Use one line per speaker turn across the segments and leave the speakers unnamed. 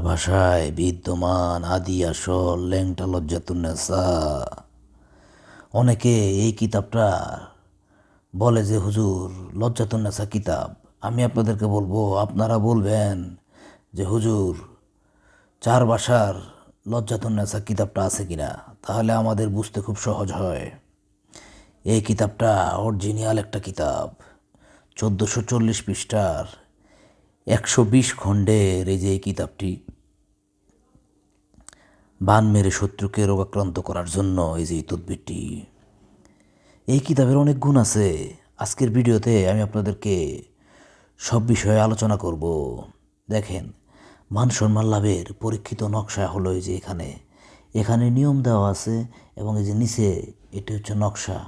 ভাষায় বিদ্যমান আদি আসল ল্যাংটা লজ্জাতুন্নেসা অনেকে এই কিতাবটা বলে যে, হুজুর লজ্জাতুন্নেসা কিতাব। আমি আপনাদেরকে বলব, আপনারা বলবেন যে, হুজুর, চার ভাষার লজ্জাতুন্নেসা কিতাবটা আছে কিনা? তাহলে আমাদের বুঝতে খুব সহজ হয়। এই কিতাবটা অরিজিনাল একটা কিতাব, চোদ্দোশো চল্লিশ পৃষ্ঠার একশো বিশ খণ্ডের এই যে এই কিতাবটি। বান মেরে শত্রুকে রোগাক্রান্ত করার জন্য এই যে তদবিরটি। এই কিতাবের অনেক গুণ আছে। আজকের ভিডিওতে আমি আপনাদেরকে সব বিষয়ে আলোচনা করব। দেখেন, মান সম্মান লাভের পরীক্ষিত নকশা হলো এই যে এখানে। এখানে নিয়ম দেওয়া আছে এবং এই যে নিচে এটি হচ্ছে নকশা।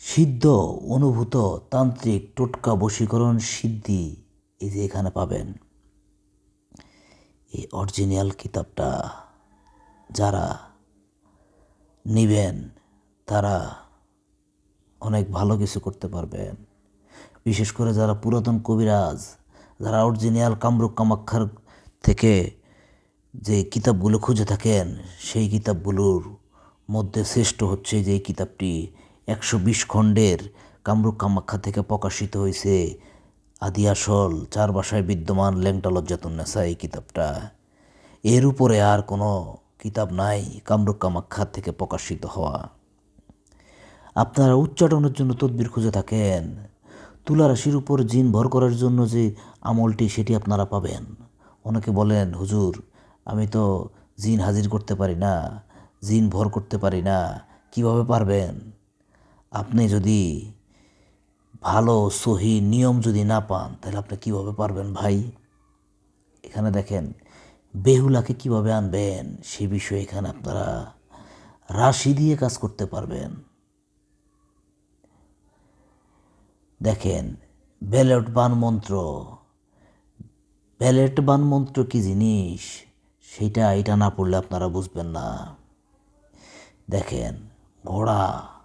সিদ্ধ, অনুভূত, তান্ত্রিক, টোটকা বশীকরণ সিদ্ধি এই যে এখানে পাবেন। এই অরিজিনাল কিতাবটা যারা নিবেন, তারা অনেক ভালো কিছু করতে পারবেন। বিশেষ করে যারা পুরাতন কবিরাজ, যারা অরিজিনাল কামরূপ কামাক্ষার থেকে যে কিতাবগুলো খুঁজে থাকেন, সেই কিতাবগুলোর মধ্যে শ্রেষ্ঠ হচ্ছে যে কিতাবটি একশো বিশ খণ্ডের কামরূপ কামাখ্যা থেকে প্রকাশিত হয়েছে আদি আসল চার ভাষায় বিদ্যমান ল্যাংটা লজ্জাতুন্নেসা এই কিতাবটা। এর উপরে আর কোনো কিতাব নাই কামরূপ কামাখ্যা থেকে প্রকাশিত হওয়া। আপনারা উচ্চাটনের জন্য তদবির খুঁজে থাকেন। তুলা রাশির উপর জিন ভর করার জন্য যে আমলটি সেটি আপনারা পাবেন। অনেকে বলেন, হুজুর, আমি তো জিন হাজির করতে পারি না, জিন ভর করতে পারি না, কীভাবে পারবেন? আপনি যদি ভালো, সহি নিয়ম যদি না পান, তাহলে আপনি কীভাবে পারবেন ভাই? এখানে দেখেন, বেহুলাকে কীভাবে আনবেন, সে বিষয়ে এখানে আপনারা রাশি দিয়ে কাজ করতে পারবেন। দেখেন, ব্যালট বান মন্ত্র। ব্যালেট বান মন্ত্র কি জিনিস? সেটা এটা না পড়লে আপনারা বুঝবেন না। দেখেন, ঘোড়া।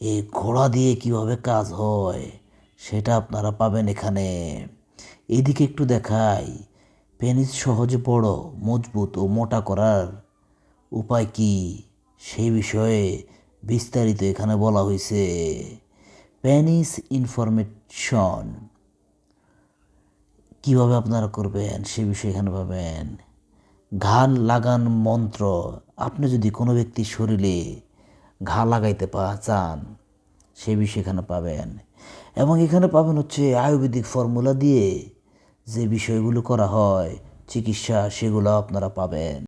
এই ঘোড়া দিয়ে কীভাবে কাজ হয় সেটা আপনারা পাবেন এখানে। এদিকে একটু দেখাই। পেনিস সহজে বড়, মজবুত ও মোটা করার উপায় কি? সেই বিষয়ে বিস্তারিত এখানে বলা হয়েছে প্যানিস ইনফরমেশন। কীভাবে আপনারা করবেন সে বিষয়ে এখানে পাবেন। ঘান লাগান মন্ত্র। আপনি যদি কোনো ব্যক্তির শরীরে ঘা লাগাইতে পা চান সে বিষয় এখানে পাবেন। এবং এখানে পাবেন হচ্ছে আয়ুর্বেদিক ফর্মুলা দিয়ে যে বিষয়গুলো করা হয়, চিকিৎসা সেগুলো আপনারা পাবেন।